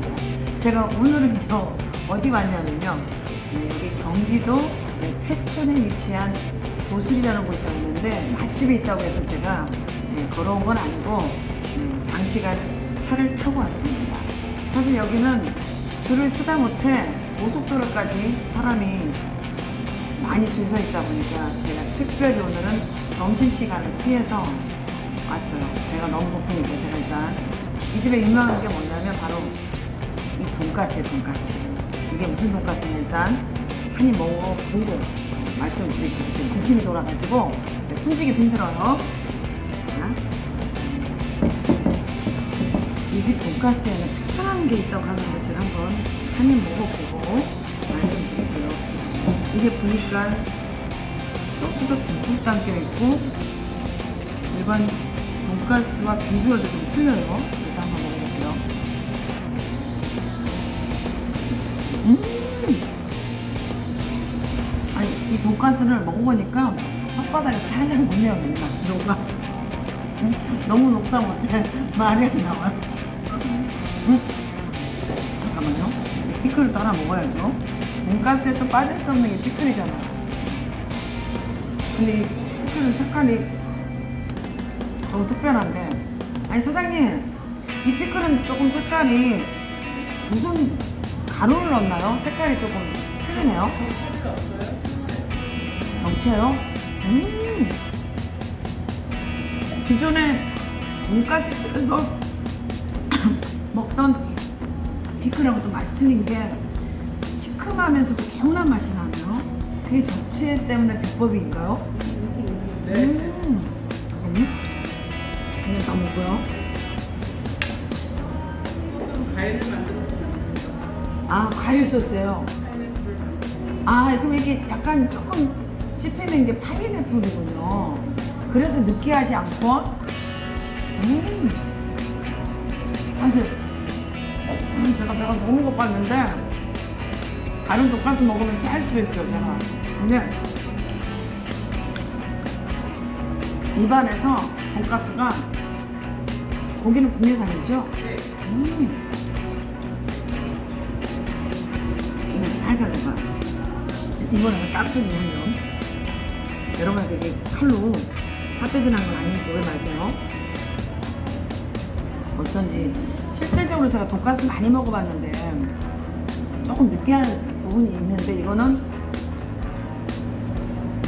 유주입니다. 제가 오늘은요, 어디 왔냐면요. 네, 여기 경기도 네, 태촌에 위치한 도술이라는 곳에 왔는데 맛집이 있다고 해서 제가 네, 걸어온 건 아니고 네, 장시간 차를 타고 왔습니다. 사실 여기는 줄을 쓰다 못해 고속도로까지 사람이 많이 줄 서 있다 보니까 제가 특별히 오늘은 점심시간을 피해서 왔어요. 배가 너무 고프니까 제가 일단 이 집에 유명한 게 뭐냐면 바로 이 돈가스예요, 돈가스. 이게 무슨 돈가스는 일단 한 입 먹어보고 말씀을 드릴게요. 지금 군침이 돌아가지고 숨쉬기도 힘들어요. 자, 이집 돈가스에는 특별한 게 있다고 하는데 제가 한번 한 입 먹어보고 말씀드릴게요. 이게 보니까 소스도 듬뿍 담겨 있고 일반 돈가스와 비주얼도 좀 틀려요. 음! 아니 이 돈가스를 먹어보니까 혓바닥에 살살 녹네요, 뭔가 녹아. 음, 너무 녹다 못해 말이 안 나와요. 음. 잠깐만요. 이 피클을 또 하나 먹어야죠. 돈가스에 또 빠질 수 없는 게 피클이잖아요. 근데 이 피클은 색깔이 좀 특별한데. 아니, 사장님. 이 피클은 조금 색깔이 무슨 가루를 넣었나요? 색깔이 조금 틀리네요. 정체요? 음. 기존에 돈가스집에서 먹던 피클하고 또 맛이 틀린 게 시큼하면서도 개운한 맛이 나네요. 그게 정체 때문에 비법인가요? 네. 음. 잠깐만요. 그냥 다 먹고요. 아, 과일 소스예요. 아, 그럼 이게 약간 조금 씹히는 게 파인애플이군요. 그래서 느끼하지 않고, 음. 사실, 음, 제가 배가 너무 고팠는데, 다른 돈가스 먹으면 짤 수도 있어요, 제가. 근데, 입안에서 돈가스가, 고기는 국내산이죠? 네. 음. 살살 녹아. 이번에는 깍두기 한점 여러분 되게 칼로 사태질한 건 아니니까 오해 마세요. 어쩐지 실질적으로 제가 돈가스 많이 먹어봤는데 조금 느끼한 부분이 있는데 이거는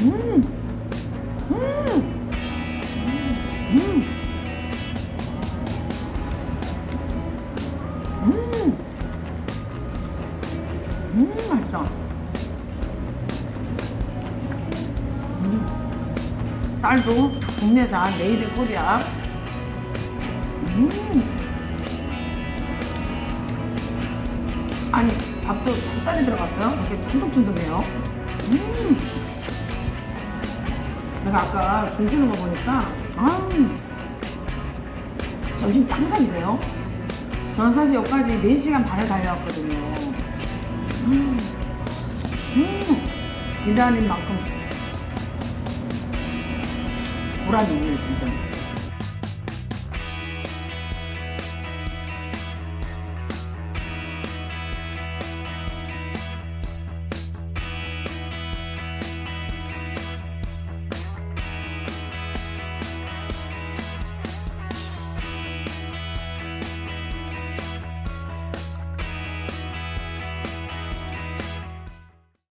음, 음, 쌀도 국내산 메이드 인 코리아. 음. 아니 밥도 찹쌀이 들어갔어요. 이렇게 쫀득쫀득해요. 음. 내가 아까 줄 서는 거 보니까 아 점심 항상 이래요. 저는 사실 여기까지 4시간 반을 달려왔거든요. 음. 음. 기다린 만큼 보람이 있네요, 진짜.